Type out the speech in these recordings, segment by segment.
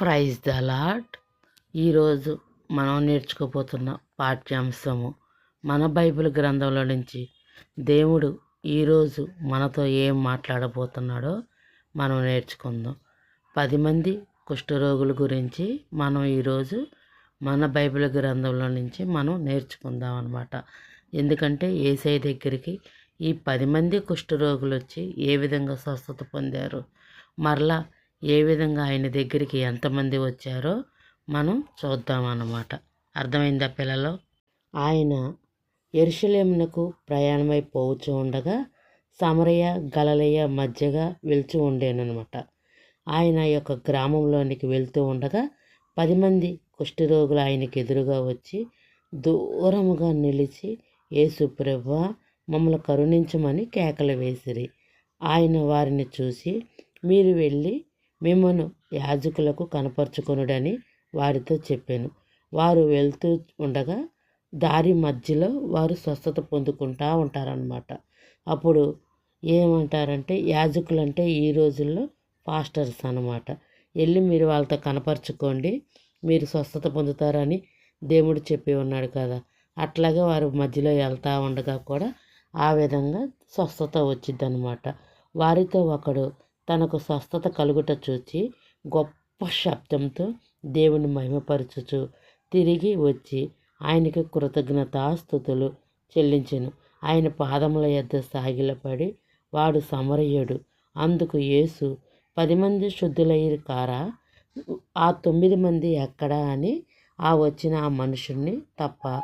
Praise the lot ఈరోజు మనం నేర్చుకోబోతున్న పాఠ్యాంశము మన బైబిల్ గ్రంథంలో నుంచి దేవుడు ఈరోజు మనతో ఏం మాట్లాడబోతున్నాడో మనం నేర్చుకుందాం. పది మంది కుష్ఠరోగుల గురించి మనం ఈరోజు మన బైబిల్ గ్రంథంలో నుంచి మనం నేర్చుకుందాం అనమాట ఎందుకంటే ఏసై దగ్గరికి ఈ పది మంది కుష్ఠరోగులు వచ్చి ఏ విధంగా స్వస్థత పొందారు? మరలా ఏ విధంగా ఆయన దగ్గరికి ఎంతమంది వచ్చారో మనం చూద్దామన్నమాట. అర్థమైందా పిల్లలు? ఆయన ఎరుషలేమునకు ప్రయాణమై పోవచ్చు ఉండగా సమరయ గలలయ మధ్యగా వెళ్తూ ఉండేనమాట ఆయన యొక్క గ్రామంలోనికి వెళ్తూ ఉండగా పది మంది కుష్ఠరోగులు ఆయనకి ఎదురుగా వచ్చి దూరముగా నిలిచి యేసు ప్రభు మమ్మల్ని కరుణించమని కేకలు వేసిరి. ఆయన వారిని చూసి మీరు వెళ్ళి మిమ్మను యాజకులకు కనపరుచుకొనుడని వారితో చెప్పాను. వారు వెళ్తూ ఉండగా దారి మధ్యలో వారు స్వస్థత పొందుకుంటూ ఉంటారనమాట అప్పుడు ఏమంటారంటే యాజకులు అంటే ఈ రోజుల్లో పాస్టర్స్ అనమాట వెళ్ళి మీరు వాళ్ళతో కనపరుచుకోండి మీరు స్వస్థత పొందుతారని దేవుడు చెప్పి ఉన్నాడు కదా. అట్లాగే వారు మధ్యలో వెళ్తూ ఉండగా కూడా ఆ విధంగా స్వస్థత వచ్చింది అనమాట వారితో ఒకడు తనకు స్వస్థత కలుగుట చూచి గొప్ప శబ్దంతో దేవుని మహిమపరచుచు తిరిగి వచ్చి ఆయనకి కృతజ్ఞతాస్థుతులు చెల్లించెను. ఆయన పాదముల యొద్ద సాగిలపడి వాడు సమరయుడు. అందుకు యేసు పది మంది శుద్ధులయ్యారు కారా? ఆ తొమ్మిది మంది ఎక్కడా అని ఆ వచ్చిన ఆ మనుషుల్ని తప్ప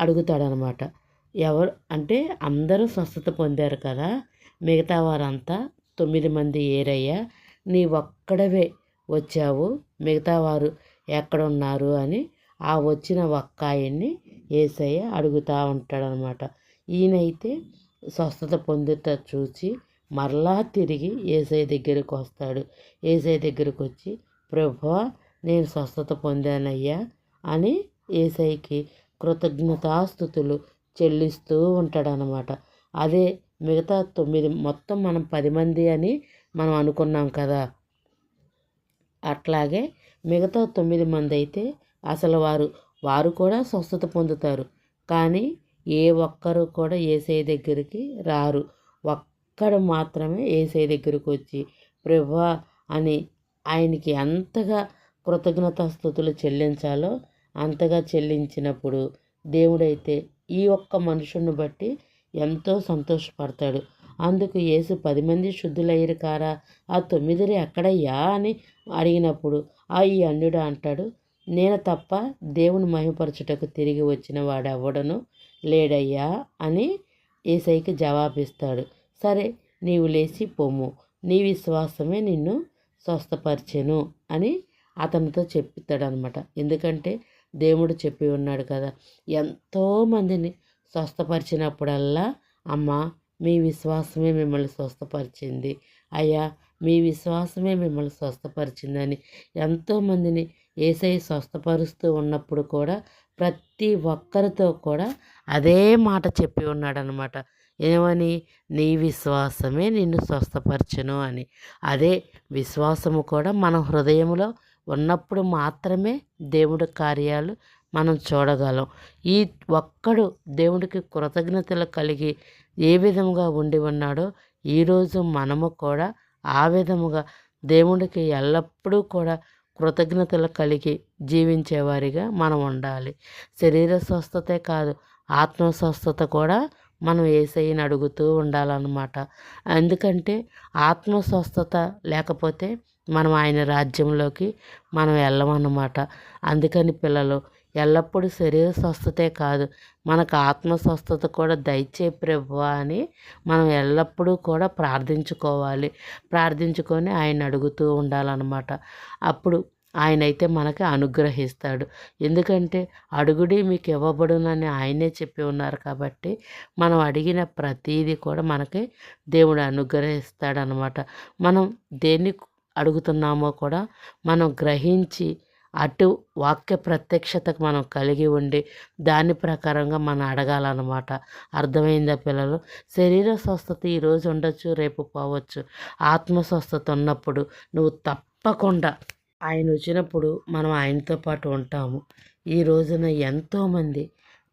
అడుగుతాడనమాట. ఎవరు? అంటే అందరూ స్వస్థత పొందారు కదా. మిగతా వారంతా తొమ్మిది మంది ఏరయ్యా నీ ఒక్కడవే వచ్చావు మిగతా వారు ఎక్కడున్నారు అని ఆ వచ్చిన ఒక్కాయన్ని ఏసయ్య అడుగుతూ ఉంటాడనమాట. ఈయనైతే స్వస్థత పొందుట చూసి మరలా తిరిగి ఏసఐ దగ్గరికి వస్తాడు. ఏసఐ దగ్గరికి వచ్చి ప్రభు నేను స్వస్థత పొందానయ్యా అని ఏసైకి కృతజ్ఞతాస్థుతులు చెల్లిస్తూ ఉంటాడనమాట. అదే మిగతా తొమ్మిది మొత్తం మనం పది మంది అని మనం అనుకున్నాం కదా. అట్లాగే మిగతా తొమ్మిది మంది అయితే అసలు వారు వారు కూడా స్వస్థత పొందుతారు. కానీ ఏ ఒక్కరు కూడా ఏసై దగ్గరికి రారు. ఒక్కడు మాత్రమే ఏసై దగ్గరికి వచ్చి ప్రభా అని ఆయనకి ఎంతగా కృతజ్ఞతాస్థుతులు చెల్లించాలో అంతగా చెల్లించినప్పుడు దేవుడైతే ఈ ఒక్క మనుషుని బట్టి ఎంతో సంతోషపడతాడు. అందుకు యేసు పది మంది శుద్ధులయ్యారు కారా? ఆ తొమ్మిదిరి ఎక్కడయ్యా? అని అడిగినప్పుడు ఆ ఈ అన్యుడు అంటాడు నేను తప్ప దేవుని మహిమపరచుటకు తిరిగి వచ్చిన వాడెవడను లేడయ్యా? అని ఏసైకి జవాబిస్తాడు సరే నీవు లేచి పొమ్ము నీ విశ్వాసమే నిన్ను స్వస్థపరిచెను అని అతనితో చెప్తాడనమాట ఎందుకంటే దేవుడు చెప్పి ఉన్నాడు కదా ఎంతోమందిని స్వస్థపరిచినప్పుడల్లా అమ్మ మీ విశ్వాసమే మిమ్మల్ని స్వస్థపరిచింది. అయ్యా మీ విశ్వాసమే మిమ్మల్ని స్వస్థపరిచిందని ఎంతోమందిని ఏసై స్వస్థపరుస్తూ ఉన్నప్పుడు కూడా ప్రతి ఒక్కరితో కూడా అదే మాట చెప్పి ఉన్నాడనమాట ఏమని? నీ విశ్వాసమే నిన్ను స్వస్థపరచును అని. అదే విశ్వాసము కూడా మన హృదయంలో ఉన్నప్పుడు మాత్రమే దేవుడి కార్యాలు మనం చూడగలం. ఈ ఒక్కడు దేవుడికి కృతజ్ఞతలు కలిగి ఏ విధముగా ఉండి ఉన్నాడో ఈరోజు మనము కూడా ఆ విధముగా దేవుడికి ఎల్లప్పుడూ కూడా కృతజ్ఞతలు కలిగి జీవించేవారిగా మనం ఉండాలి. శరీర స్వస్థతే కాదు ఆత్మ స్వస్థత కూడా మనం ఏసైని అడుగుతూ ఉండాలన్నమాట. ఎందుకంటే ఆత్మ స్వస్థత లేకపోతే మనం ఆయన రాజ్యంలోకి మనం వెళ్ళమన్నమాట. అందుకని పిల్లలు ఎల్లప్పుడూ శరీర స్వస్థతే కాదు. మనకు ఆత్మ స్వస్థత కూడా దయచే ప్రభు అని మనం ఎల్లప్పుడూ కూడా ప్రార్థించుకోవాలి. ప్రార్థించుకొని ఆయన అడుగుతూ ఉండాలన్నమాట. అప్పుడు ఆయన అయితే మనకి అనుగ్రహిస్తాడు. ఎందుకంటే అడుగుడి మీకు ఇవ్వబడునని ఆయనే చెప్పి ఉన్నారు కాబట్టి మనం అడిగిన ప్రతీది కూడా మనకి దేవుడు అనుగ్రహిస్తాడనమాట మనం దేన్ని అడుగుతున్నామో కూడా మనం గ్రహించి అటు వాక్య ప్రత్యక్షతకు మనం కలిగి ఉండి దాని ప్రకారంగా మనం అడగాలన్నమాట. అర్థమైందా పిల్లలు? శరీర స్వస్థత ఈరోజు ఉండొచ్చు రేపు పోవచ్చు. ఆత్మ స్వస్థత ఉన్నప్పుడు నువ్వు తప్పకుండా ఆయన వచ్చినప్పుడు మనం ఆయనతో పాటు ఉంటాము. ఈ రోజున ఎంతోమంది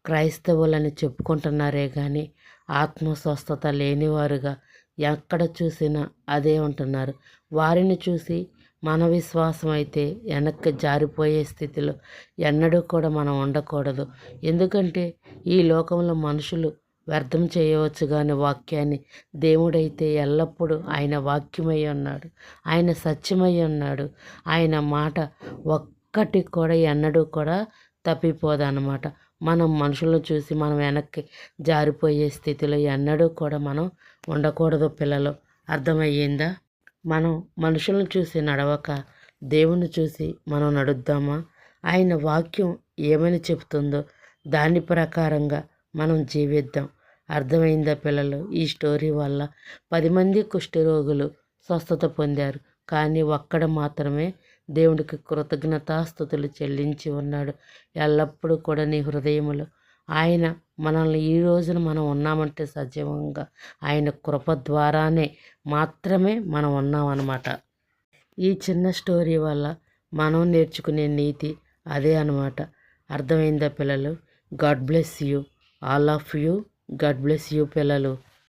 క్రైస్తవులని చెప్పుకుంటున్నారే కానీ ఆత్మ స్వస్థత లేనివారుగా ఎక్కడ చూసినా అదే ఉంటున్నారు. వారిని చూసి మన విశ్వాసం అయితే వెనక్కి జారిపోయే స్థితిలో ఎన్నడూ కూడా మనం ఉండకూడదు. ఎందుకంటే ఈ లోకంలో మనుషులు వ్యర్థం చేయవచ్చు కానీ వాక్యాన్ని దేవుడైతే ఎల్లప్పుడూ ఆయన వాక్యమై ఉన్నాడు. ఆయన సత్యమై ఉన్నాడు. ఆయన మాట ఒక్కటి కూడా ఎన్నడూ కూడా తప్పిపోదన్నమాట. మనం మనుషులను చూసి మనం వెనక్కి జారిపోయే స్థితిలో ఎన్నడూ కూడా మనం ఉండకూడదు పిల్లలు. అర్థమయ్యిందా? మనం మనుషులను చూసి నడవక దేవుని చూసి మనం నడుద్దామా? ఆయన వాక్యం ఏమని చెబుతుందో దాని ప్రకారంగా మనం జీవిద్దాం. అర్థమైందా పిల్లలు? ఈ స్టోరీ వల్ల పది మంది కుష్ఠరోగులు స్వస్థత పొందారు. కానీ ఒక్కడ మాత్రమే దేవుడికి కృతజ్ఞతాస్థుతులు చెల్లించి ఉన్నాడు. ఎల్లప్పుడూ కూడా నీ హృదయములో ఆయన మనల్ని ఈ రోజున మనం ఉన్నామంటే సజీవంగా ఆయన కృప ద్వారానే మాత్రమే మనం ఉన్నామన్నమాట. ఈ చిన్న స్టోరీ వల్ల మనం నేర్చుకునే నీతి అదే అనమాట అర్థమైందా పిల్లలు? God bless you. All of you. God bless you పిల్లలు.